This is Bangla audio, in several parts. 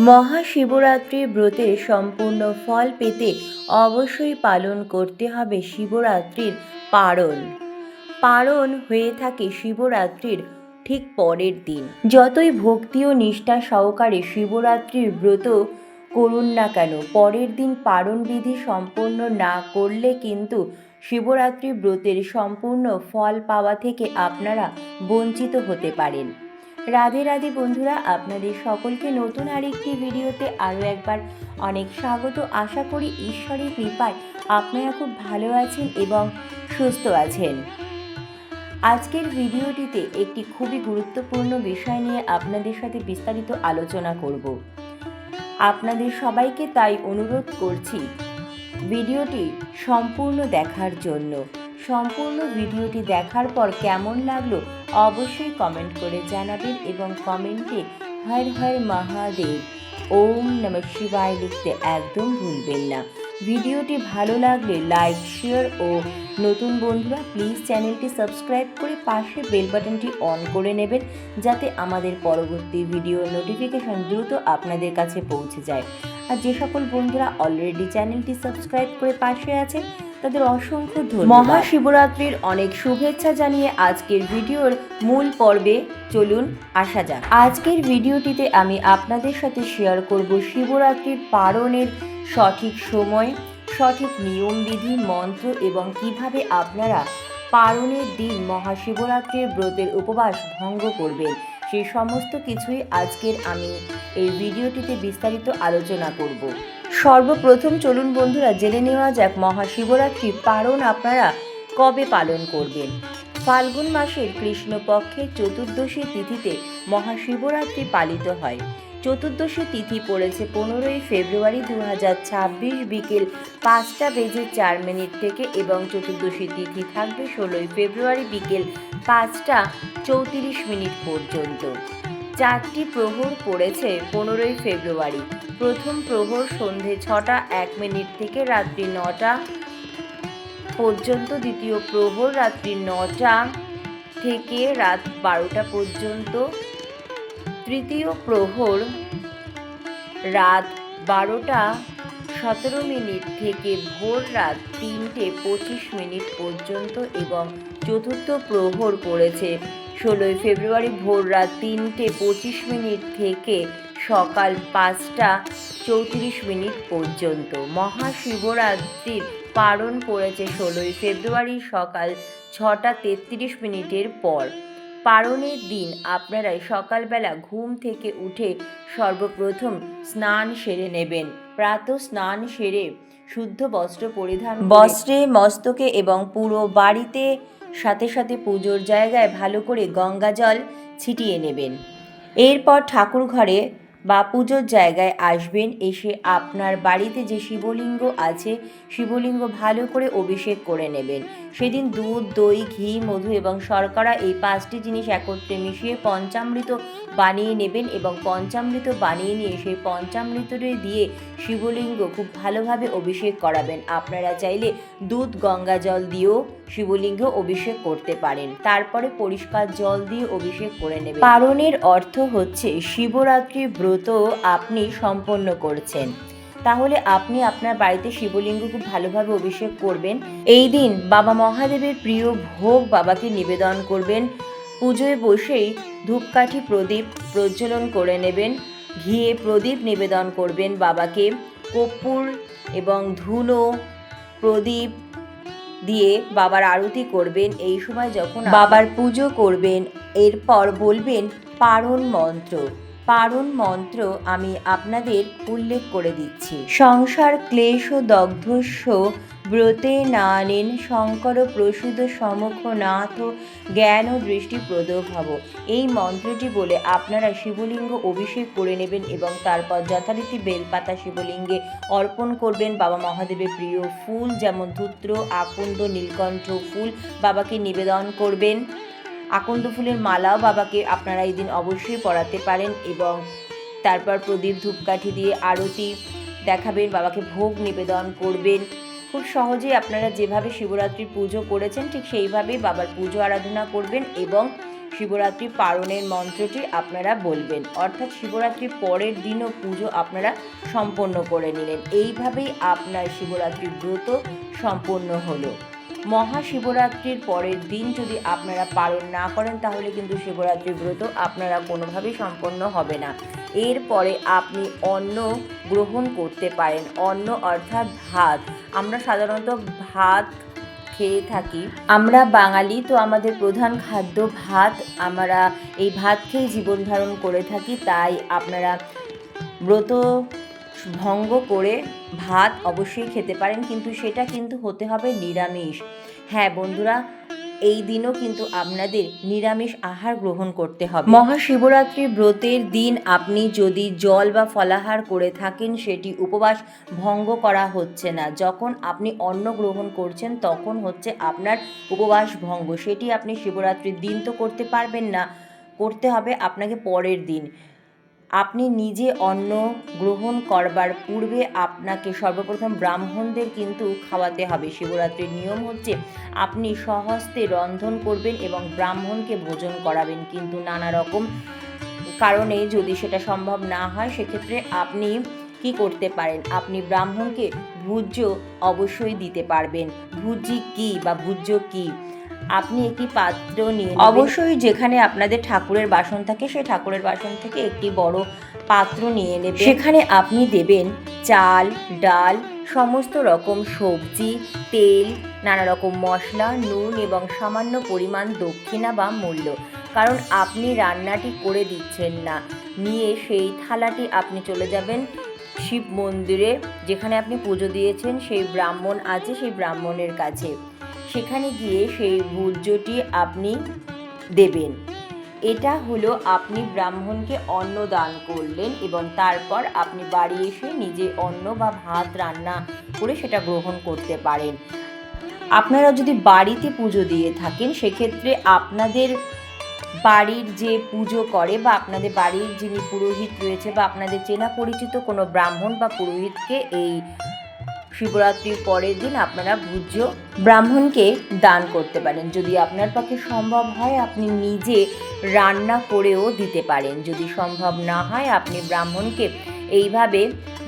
মহাশিবরাত্রির ব্রতের সম্পূর্ণ ফল পেতে অবশ্যই পালন করতে হবে শিবরাত্রির পারণ। পারণ হয়ে থাকে শিবরাত্রির ঠিক পরের দিন। যতই ভক্তি ও নিষ্ঠা সহকারে শিবরাত্রির ব্রত করুন না কেন, পরের দিন পারণ বিধি সম্পূর্ণ না করলে কিন্তু শিবরাত্রি ব্রতের সম্পূর্ণ ফল পাওয়া থেকে আপনারা বঞ্চিত হতে পারেন। রাধে রাধে বন্ধুরা, আপনাদের সকলকে নতুন আরেকটি ভিডিওতে আরও একবার অনেক স্বাগত। আশা করি ঈশ্বরের কৃপায় আপনারা খুব ভালো আছেন এবং সুস্থ আছেন। আজকের ভিডিওটিতে একটি খুবই গুরুত্বপূর্ণ বিষয় নিয়ে আপনাদের সাথে বিস্তারিত আলোচনা করব। আপনাদের সবাইকে তাই অনুরোধ করছি ভিডিওটি সম্পূর্ণ দেখার জন্য। সম্পূর্ণ ভিডিওটি দেখার পর কেমন লাগল অবশ্যই কমেন্ট করে জানাবেন এবং কমেন্টে হর হর মহাদেব, ওম নম শিবায় লিখতে একদম ভুলবেন না। ভিডিওটি ভালো লাগলে লাইক শেয়ার ও নতুন বন্ধুরা প্লিজ চ্যানেলটি সাবস্ক্রাইব করে পাশে বেল বাটনটি অন করে নেবেন যাতে আমাদের পরবর্তী ভিডিও নোটিফিকেশন দ্রুত আপনাদের কাছে পৌঁছে যায়। আর যে সকল বন্ধুরা অলরেডি চ্যানেলটি সাবস্ক্রাইব করে পাশে আছেন তাদের অসংখ্য ধন্যবাদ। মহাশিবরাত্রির অনেক শুভেচ্ছা জানিয়ে আজকের ভিডিওর মূল পর্বে চলুন আসা যাক। আজকের ভিডিওটিতে আমি আপনাদের সাথে শেয়ার করব শিবরাত্রির পালনের সঠিক সময়, সঠিক নিয়মবিধি মন্ত্র এবং কীভাবে আপনারা পালনের দিন মহাশিবরাত্রির ব্রতের উপবাস ভঙ্গ করবেন। সেই সমস্ত কিছুই আজকের আমি এই ভিডিওটিতে বিস্তারিত আলোচনা করব। সর্বপ্রথম চলুন বন্ধুরা জেনে নেওয়া যাক মহাশিবরাত্রি পালন আপনারা কবে পালন করবেন? ফাল্গুন মাসের কৃষ্ণপক্ষের চতুর্দশী তিথিতে মহাশিবরাত্রি পালিত হয়। চতুর্দশী তিথি পড়েছে পনেরোই ফেব্রুয়ারি দু হাজার ছাব্বিশ বিকেল পাঁচটা বেজে চার মিনিট থেকে এবং চতুর্দশী তিথি থাকবে ষোলোই ফেব্রুয়ারি বিকেল পাঁচটা চৌত্রিশ মিনিট পর্যন্ত। চারটি প্রহর পড়েছে পনেরোই ফেব্রুয়ারি। প্রথম প্রহর সন্ধে ছটা, এক মিনিট থেকে রাত্রি নটা পর্যন্ত। দ্বিতীয় প্রহর রাত্রি নটা থেকে রাত বারোটা পর্যন্ত। তৃতীয় প্রহর রাত বারোটা সতেরো মিনিট থেকে ভোর রাত তিনটে পঁচিশ মিনিট পর্যন্ত এবং চতুর্থ প্রহর পড়েছে ষোলোই ফেব্রুয়ারি ভোর রাত তিনটে পঁচিশ মিনিট থেকে সকাল পাঁচটা চৌত্রিশ মিনিট পর্যন্ত। মহাশিবরাত্রির পালন পড়েছে ষোলোই ফেব্রুয়ারি সকাল ছটা তেত্রিশ মিনিটের পর। পালনের দিন আপনারা সকালবেলা ঘুম থেকে উঠে সর্বপ্রথম স্নান সেরে নেবেন। প্রাত স্নান সেরে শুদ্ধ বস্ত্র পরিধান বস্ত্রে, মস্তকে এবং পুরো বাড়িতে সাথে সাথে পুজোর জায়গায় ভালো করে গঙ্গা জল ছিটিয়ে নেবেন। এরপর ঠাকুর ঘরে বা পুজোর জায়গায় আসবেন, এসে আপনার বাড়িতে যে শিবলিঙ্গ আছে, শিবলিঙ্গ ভালো করে অভিষেক করে নেবেন। সেদিন দুধ, দই, ঘি, মধু এবং শর্করা এই পাঁচটি জিনিস একত্রে মিশিয়ে পঞ্চামৃত বানিয়ে নেবেন এবং পঞ্চামৃত বানিয়ে নিয়ে সেই পঞ্চামৃতরে দিয়ে শিবলিঙ্গ খুব ভালোভাবে অভিষেক করাবেন। আপনারা চাইলে দুধ, গঙ্গা জল দিয়েও শিবলিঙ্গ অভিষেক করতে পারেন। তারপরে পরিষ্কার জল দিয়ে অভিষেক করে নেবেন। পারণের অর্থ হচ্ছে শিবরাত্রি ব্রত আপনি সম্পন্ন করছেন। তাহলে আপনি আপনার বাড়িতে শিবলিঙ্গ খুব ভালোভাবে অভিষেক করবেন। এই দিন বাবা মহাদেবের প্রিয় ভোগ বাবাকে নিবেদন করবেন। পুজোয় বসেই ধূপকাঠি প্রদীপ প্রজ্বলন করে নেবেন। ঘিয়ে প্রদীপ নিবেদন করবেন বাবাকে। কর্পূর এবং ধুনো প্রদীপ দিয়ে বাবার আরতি করবেন। এই সময় যখন বাবার পুজো করবেন, এরপর বলবেন পারণ মন্ত্র। পারণ মন্ত্র আমি আপনাদের উল্লেখ করে দিচ্ছি। সংসার, ক্লেশ ও দগ্ধস্য, ব্রতে নানেন শঙ্কর, প্রসূত, সমুখ, নাথ, জ্ঞান ও দৃষ্টি ভব এই মন্ত্রটি বলে আপনারা শিবলিঙ্গ অভিষেক করে নেবেন এবং তারপর যথারীতি বেলপাতা শিবলিঙ্গে অর্পণ করবেন। বাবা মহাদেবের প্রিয় ফুল যেমন ধূত্র, আকন্দ, নীলকণ্ঠ ফুল বাবাকে নিবেদন করবেন। আকন্দ ফুলের মালাও বাবাকে আপনারা এই দিন অবশ্যই পরাতে পারেন এবং তারপর প্রদীপ ধূপকাঠি দিয়ে আরতি দেখাবেন, বাবাকে ভোগ নিবেদন করবেন। খুব সহজেই আপনারা যেভাবে শিবরাত্রির পুজো করেছেন, ঠিক সেইভাবেই বাবার পুজো আরাধনা করবেন এবং শিবরাত্রি পালনের মন্ত্রটি আপনারা বলবেন। অর্থাৎ শিবরাত্রির পরের দিনও পুজো আপনারা সম্পন্ন করে নিলেন। এইভাবেই আপনার শিবরাত্রি ব্রত সম্পন্ন হলো। মহাশিবরাত্রির পরের দিন যদি আপনারা পালন না করেন, তাহলে কিন্তু শিবরাত্রি ব্রত আপনারা কোনোভাবেই সম্পন্ন হবে না। এরপরে আপনি অন্ন গ্রহণ করতে পারেন। অন্ন অর্থাৎ ভাত। আমরা সাধারণত ভাত খেয়ে থাকি। আমরা বাঙালি, তো আমাদের প্রধান খাদ্য ভাত। আমরা এই ভাত খেয়ে জীবন ধারণ করে থাকি, তাই আপনারা ব্রত ভঙ্গ করে ভাত অবশ্যই খেতে পারেন, কিন্তু সেটা কিন্তু হতে হবে নিরামিষ। হ্যাঁ বন্ধুরা, এই দিনও কিন্তু আপনাদের নিরামিষ আহার গ্রহণ করতে হবে। মহাশিবরাত্রি ব্রতের দিন আপনি যদি জল বা ফলাহার করে থাকেন, সেটি উপবাস ভঙ্গ করা হচ্ছে না। যখন আপনি অন্ন গ্রহণ করছেন, তখন হচ্ছে আপনার উপবাস ভঙ্গ। সেটি আপনি শিবরাত্রির দিন তো করতে পারবেন না, করতে হবে আপনাকে পরের দিন। আপনি নিজে অন্ন গ্রহণ করবার পূর্বে আপনাকে সর্বপ্রথম ব্রাহ্মণদের কিন্তু খাওয়াতে হবে। শিবরাত্রির নিয়ম হচ্ছে আপনি স্বহস্তে রন্ধন করবেন এবং ব্রাহ্মণকে ভোজন করাবেন। কিন্তু নানা রকম কারণে যদি সেটা সম্ভব না হয়, সেক্ষেত্রে আপনি কি করতে পারেন? আপনি ব্রাহ্মণকে ভূজ্য অবশ্যই দিতে পারবেন। ভুজি কি বা ভূজ্য কি? আপনি একটি পাত্র নিয়ে অবশ্যই যেখানে আপনাদের ঠাকুরের বাসন থাকে সেই ঠাকুরের বাসন থেকে একটি বড় পাত্র নিয়ে নেবেন। সেখানে আপনি দেবেন চাল, ডাল, সমস্ত রকম সবজি, তেল, নানা রকম মশলা, নুন এবং সামান্য পরিমাণ দক্ষিণা বা মূল্য। কারণ আপনি রান্নাটি করে দিচ্ছেন না, নিয়ে সেই থালাটি আপনি চলে যাবেন শিব মন্দিরে, যেখানে আপনি পুজো দিয়েছেন সেই ব্রাহ্মণ আছে, সেই ব্রাহ্মণের কাছে। সেখানে গিয়ে সেই ভূর্যটি আপনি দেবেন। এটা হলো আপনি ব্রাহ্মণকে অন্ন দান করলেন এবং তারপর আপনি বাড়ি এসে নিজে অন্ন বা ভাত রান্না করে সেটা গ্রহণ করতে পারেন। আপনারা যদি বাড়িতে পুজো দিয়ে থাকেন, সেক্ষেত্রে আপনাদের বাড়ির যে পুজো করে বা আপনাদের বাড়ির যিনি পুরোহিত রয়েছে বা আপনাদের চেনা পরিচিত কোনো ব্রাহ্মণ বা পুরোহিতকে এই শিবরাত্রির পরের দিন আপনারা ভূজ্য ব্রাহ্মণকে দান করতে পারেন। যদি আপনার পক্ষে সম্ভব হয়, আপনি নিজে রান্না করেও দিতে পারেন। যদি সম্ভব না হয়, আপনি ব্রাহ্মণকে এইভাবে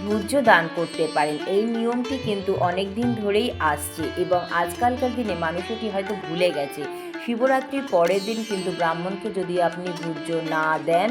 ভূজ্য দান করতে পারেন। এই নিয়মটি কিন্তু অনেক দিন ধরেই আসছে এবং আজকালকার দিনে মানুষ এটি হয়তো ভুলে গেছে। শিবরাত্রির পরের দিন কিন্তু ব্রাহ্মণকে যদি আপনি ভূজ্য না দেন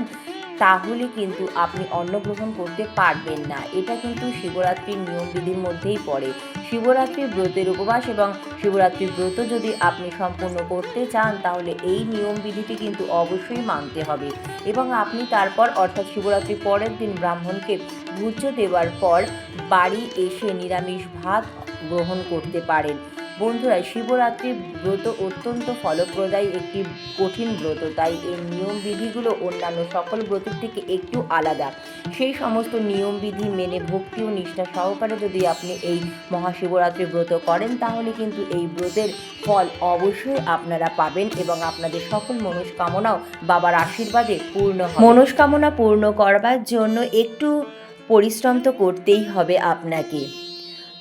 তাহলে কিন্তু আপনি অন্ন গ্রহণ করতে পারবেন না। এটা কিন্তু শিবরাত্রির নিয়মবিধির মধ্যেই পড়ে। শিবরাত্রির ব্রতের উপবাস এবং শিবরাত্রির ব্রত যদি আপনি সম্পূর্ণ করতে চান, তাহলে এই নিয়মবিধিটি কিন্তু অবশ্যই মানতে হবে। এবং আপনি তারপর, অর্থাৎ শিবরাত্রির পরের দিন ব্রাহ্মণকে ভূজ্য দেওয়ার পর বাড়ি এসে নিরামিষ ভাত গ্রহণ করতে পারেন। বন্ধুরা শিবরাত্রির ব্রত অত্যন্ত ফলপ্রদায়ী একটি কঠিন ব্রত, তাই এর নিয়মবিধিগুলো অন্যান্য সকল ব্রতের থেকে একটু আলাদা। সেই সমস্ত নিয়মবিধি মেনে ভক্তি ও নিষ্ঠা সহকারে যদি আপনি এই মহাশিবরাত্রি ব্রত করেন, তাহলে কিন্তু এই ব্রতের ফল অবশ্যই আপনারা পাবেন এবং আপনাদের সকল মনস্কামনাও বাবার আশীর্বাদে পূর্ণ মনস্কামনা পূর্ণ করবার জন্য একটু পরিশ্রম তো করতেই হবে আপনাকে।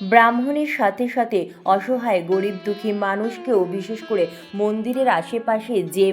ব্রাহ্মণের সাথে সাথে অসহায় গরিব দুঃখী মানুষকেও বিশেষ করে মন্দিরের আশেপাশে যে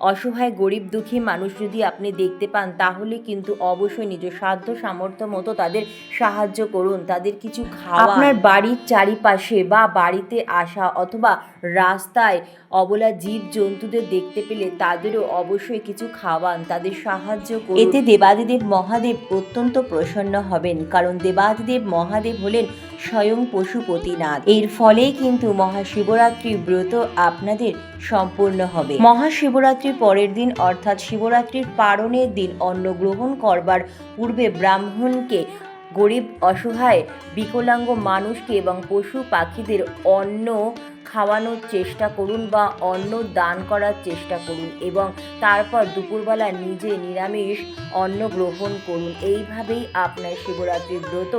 অসহায় গরিব দুঃখী মানুষ যদি আপনি দেখতে পান তাহলে কিন্তু অবশ্যই নিজ সাধ্য সামর্থ্য মতো তাদের সাহায্য করুন। তাদের কিছু খাওয়া আপনার বাড়ির চারিপাশে বা বাড়িতে আসা অথবা রাস্তায় অবলা জীব জন্তুদের দেখতে পেলে তাদেরও অবশ্যই কিছু খাওয়ান তাদের সাহায্য করুন। এতে দেবাদিদেব মহাদেব অত্যন্ত প্রসন্ন হবেন কারণ দেবাদিদেব মহাদেব হলেন স্বয়ং পশুপতিনাথ এর ফলেই কিন্তু মহাশিবরাত্রি ব্রত আপনাদের সম্পূর্ণ হবে। মহাশিবরাত্রির পরের দিন, অর্থাৎ শিবরাত্রির পারণের দিন অন্ন গ্রহণ করবার পূর্বে ব্রাহ্মণকে গরিব, অসহায়, বিকলাঙ্গ মানুষকে এবং পশু পাখিদের অন্ন খাওয়ানোর চেষ্টা করুন বা অন্ন দান করার চেষ্টা করুন এবং তারপর দুপুরবেলা নিজে নিরামিষ অন্ন গ্রহণ করুন। এইভাবেই আপনার শিবরাত্রির ব্রত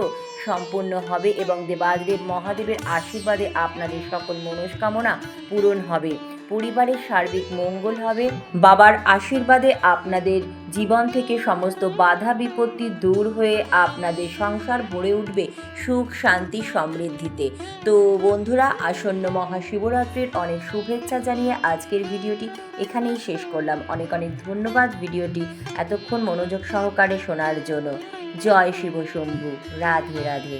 সম্পূর্ণ হবে এবং দেবাদেব মহাদেবের আশীর্বাদে আপনাদের সকল মনস্কামনা পূরণ হবে। পরিবারের সার্বিক মঙ্গল হবে। বাবার আশীর্বাদে আপনাদের জীবন থেকে সমস্ত বাধা বিপত্তি দূর হয়ে আপনাদের সংসার ভরে উঠবে সুখ, শান্তি, সমৃদ্ধিতে। তো বন্ধুরা, আসন্ন মহাশিবরাত্রির অনেক শুভেচ্ছা জানিয়ে আজকের ভিডিওটি এখানেই শেষ করলাম। অনেক অনেক ধন্যবাদ ভিডিওটি এতক্ষণ মনোযোগ সহকারে শোনার জন্য। জয় শিব শম্ভু রাধে রাধে।